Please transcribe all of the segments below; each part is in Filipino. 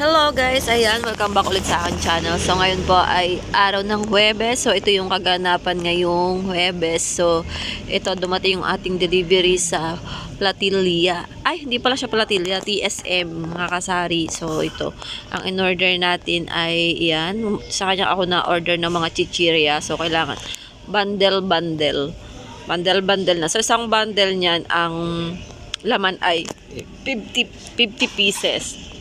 Hello guys, ayan, welcome back ulit sa aking channel. So ngayon po ay araw ng Huwebes. So ito yung kaganapan ngayong Huwebes. So ito dumating yung ating delivery sa Platilla. Ay, hindi pala siya Platilla, TSM, mga kasari. So ito, ang in-order natin ay yan. Sa kanya ako na-order ng mga chichirya. So kailangan bundle-bundle. Bundle-bundle na. So isang bundle niyan, ang laman ay 50, 50 pieces.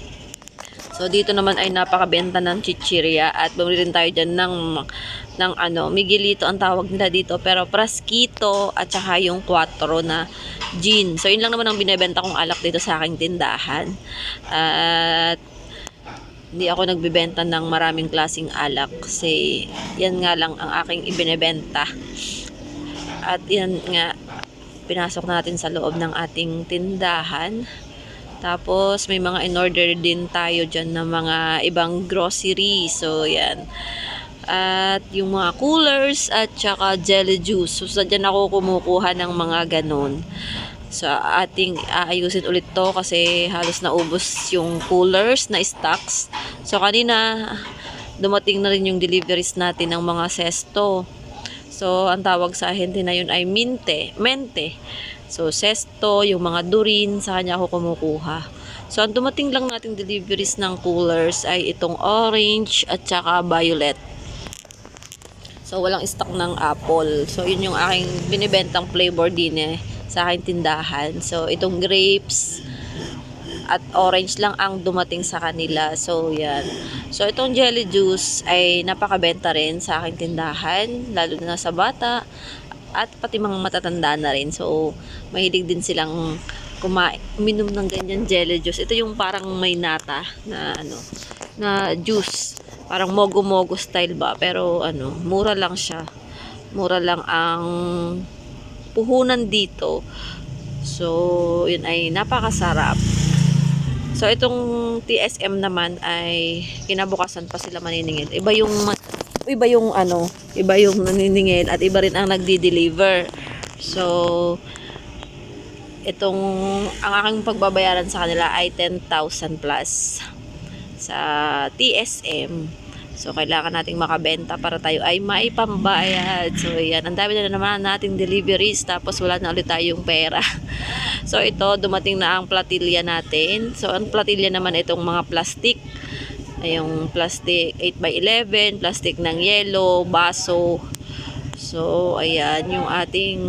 So dito naman ay napakabenta ng chichirya at bumili rin tayo diyan ng ng ano, migilito ang tawag nila dito pero praskito at saka yung 4 na gin. So yun lang naman ang binebenta kong alak dito sa aking tindahan. At hindi ako nagbebenta ng maraming klasing alak kasi yan nga lang ang aking ibinebenta. At yan nga pinasok natin sa loob ng ating tindahan. Tapos, may mga in-order din tayo dyan ng mga ibang grocery. So, yan. At yung mga coolers at saka jelly juice. So, sa dyan ako kumukuha ng mga ganun. So, ating aayusin ulit to kasi halos naubos yung coolers na stocks. So, kanina, dumating na rin yung deliveries natin ng mga sesto. So, ang tawag sa ahente na yun ay minte, mente. So, sesto, yung mga durin, sa kanya ako kumukuha. So, ang dumating lang nating deliveries ng coolers ay itong orange at saka violet. So, walang stock ng apple. So, yun yung aking binibentang flavor din eh sa aking tindahan. So, itong grapes at orange lang ang dumating sa kanila. So, yan. So, itong jelly juice ay napakabenta rin sa aking tindahan, lalo na sa bata at pati mga matatanda na rin. So, mahilig din silang kumain, uminom ng ganyan jelly juice. Ito yung parang may nata na ano, na juice. Parang mogo-mogo style ba, pero ano, mura lang siya. Mura lang ang puhunan dito. So, yun ay napakasarap. So, itong TSM naman ay kinabukasan pa sila maniningil. Iba yung iba yung ano, iba yung naniningil at iba rin ang nagdi-deliver. So, itong ang aking pagbabayaran sa kanila ay 10,000 plus sa TSM. So, kailangan nating makabenta para tayo ay maipambayad. So, yan. Ang dami na naman nating deliveries. Tapos, wala na ulit tayong pera. So, ito, dumating na ang platilya natin. So, ang platilya naman itong mga plastic. Yung plastic 8x11, plastic ng yellow, baso. So, ayan, yung ating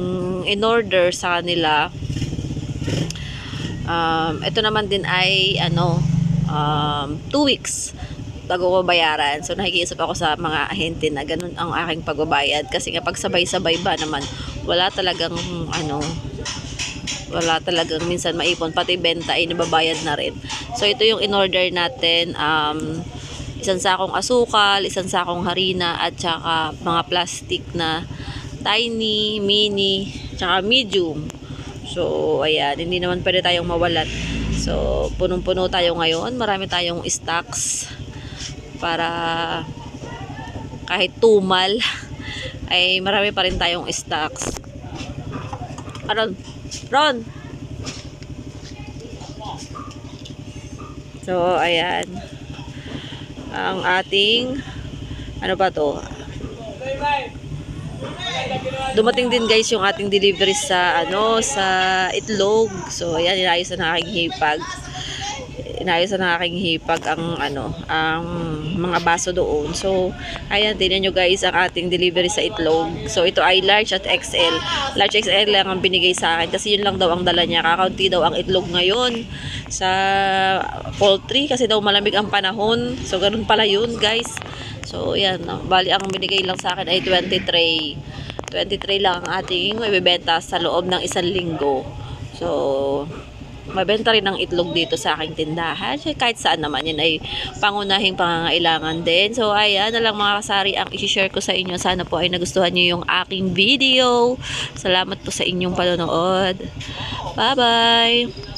in-order sa kanila. Um, ito naman din ay, ano, um, 2 weeks bago ko bayaran. So, nakikiusap ako sa mga ahente na ganun ang aking pagbabayad. Kasi nga, pag sabay-sabay ba naman, wala talagang, ano, wala talagang minsan maipon. Pati benta ay nababayad na rin. So, ito yung in-order natin. Um, isang sakong asukal, isang sakong harina, at saka mga plastic na tiny, mini, tsaka medium. So, ayan, hindi naman pwede tayong mawalat. So, punong-puno tayo ngayon. Marami tayong stocks para kahit tumal ay marami pa rin tayong stocks. Aron, Ron! So, ayan. Ang ating ano ba to? Dumating din guys yung ating delivery sa ano sa itlog. So ayan inayos na aking hipag. Inayos na aking hipag ang ano ang mga baso doon. So ayan tingnan nyo guys ang ating delivery sa itlog. So ito ay large at XL. Large XL lang ang binigay sa akin kasi yun lang daw ang dala niya. Kakaunti daw ang itlog ngayon sa poultry kasi daw malamig ang panahon. So ganun pala yun guys. So yan, bali ang binigay lang sa akin ay 23. 23 lang ang ating ibebenta sa loob ng isang linggo. So, mabenta rin ang itlog dito sa aking tindahan. So, kahit saan naman yan ay pangunahing pangangailangan din. So, ayan na lang mga kasari ang isi-share ko sa inyo. Sana po ay nagustuhan nyo yung aking video. Salamat po sa inyong panonood. Bye-bye!